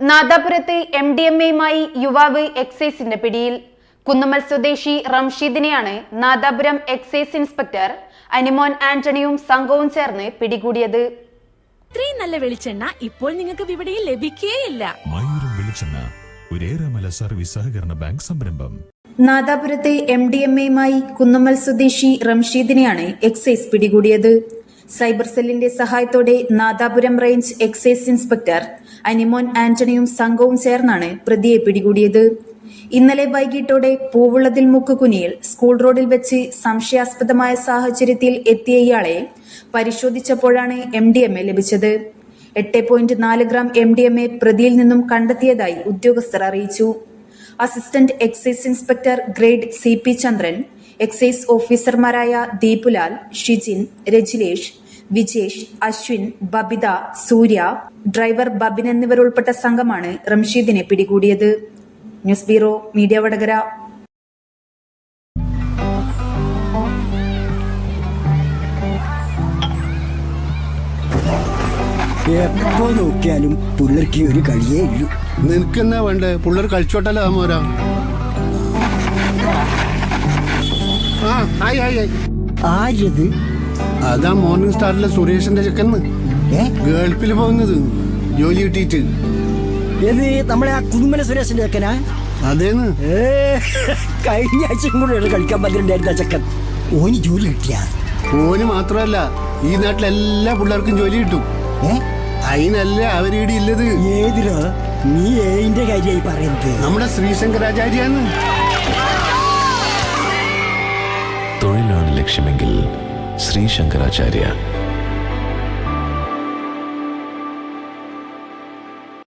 നാദാപുരത്ത് M D M എയുമായി യുവാവ് എക്സൈസിന്റെ പിടിയിൽ. കുന്നമ്മൽ സ്വദേശി റംഷീദിനെയാണ് നാദാപുരം എക്സൈസ് ഇൻസ്പെക്ടർ അനിമോൻ ആന്റണിയും സംഘവും ചേർന്ന് പിടികൂടിയത്. ഇത്രയും നല്ല വെളിച്ചെണ്ണ ഇപ്പോൾ നിങ്ങൾക്ക് വിപണിയിൽ ലഭിക്കുകയില്ല മയൂരം വെളിച്ചെണ്ണ ഒരേറെമല സർവീസ് സഹകരണ ബാങ്ക് സംരംഭം. നാദാപുരത്തെ എം ഡി എം എയുമായി കുന്നമ്മൽ സ്വദേശി റംഷീദിനെയാണ് എക്സൈസ് പിടികൂടിയത്. സൈബർ സെല്ലിന്റെ സഹായത്തോടെ Nadapuram range excise inspector Animon ആന്റണിയും സംഘവും ചേർന്നാണ് പ്രതിയെ പിടികൂടിയത്. ഇന്നലെ വൈകിട്ടോടെ പൂവുള്ളതിൽ മുക്കുകുനിയിൽ സ്കൂൾ റോഡിൽ വെച്ച് സംശയാസ്പദമായ സാഹചര്യത്തിൽ എത്തിയ ഇയാളെ പരിശോധിച്ചപ്പോഴാണ് എം ഡി എം എ ലഭിച്ചത്. എട്ട് പോയിന്റ് നാല് gram M D M A പ്രതിയിൽ നിന്നും കണ്ടെത്തിയതായി ഉദ്യോഗസ്ഥർ അറിയിച്ചു. Assistant excise inspector grade C P Chandran excise ഓഫീസർമാരായ ദീപുലാൽ ഷിജിൻ രജിലേഷ് വിജേഷ് അശ്വിൻ ബബിത സൂര്യ ഡ്രൈവർ ബബിൻ എന്നിവരുൾപ്പെട്ട സംഘമാണ് റംഷീദിനെ പിടികൂടിയത്. News bureau media Vadakara. എപ്പോ നോക്കിയാലും പുള്ളർക്ക് ഒരു കളിയേ ഉള്ളൂ നിനക്കെന്നാ വേണ്ടേ? പുള്ളർ കളിച്ചോട്ടല്ലോ മോരാ? ഹായ് ഹായ് ഹായ് ആര്യത്? അതാ മോർണിംഗ് സ്റ്റാറിലെ സുരേഷിന്റെ ചെക്കന്ന്. ഗൾഫിൽ പോകുന്നത്. ജോലി കിട്ടിയിട്ട്. ഏത്? നമ്മളെ ആ കുതുമല സുരേഷിന്റെ ചെക്കനാ? അതേന്ന്. കഴിഞ്ഞ ആഴ്ചയും കൂടെയാണ് കളിക്കാൻ പന്ത്രണ്ടായിരുന്ന ചെക്കൻ. ഓന് ജോലി കിട്ടിയ? ഓന് മാത്രമല്ല ഈ നാട്ടിലെ എല്ലാ പിള്ളേർക്കും ജോലി കിട്ടും. അതിനല്ല അവരീടെ ഇല്ലത് ഏതിലോ നീ ഏതിന്റെ കാര്യമായി പറയുന്നത്. നമ്മുടെ ശ്രീശങ്കരാചാര്യാന്ന്. ലക്ഷ്യമെങ്കിൽ ശ്രീ ശങ്കരാചാര്യ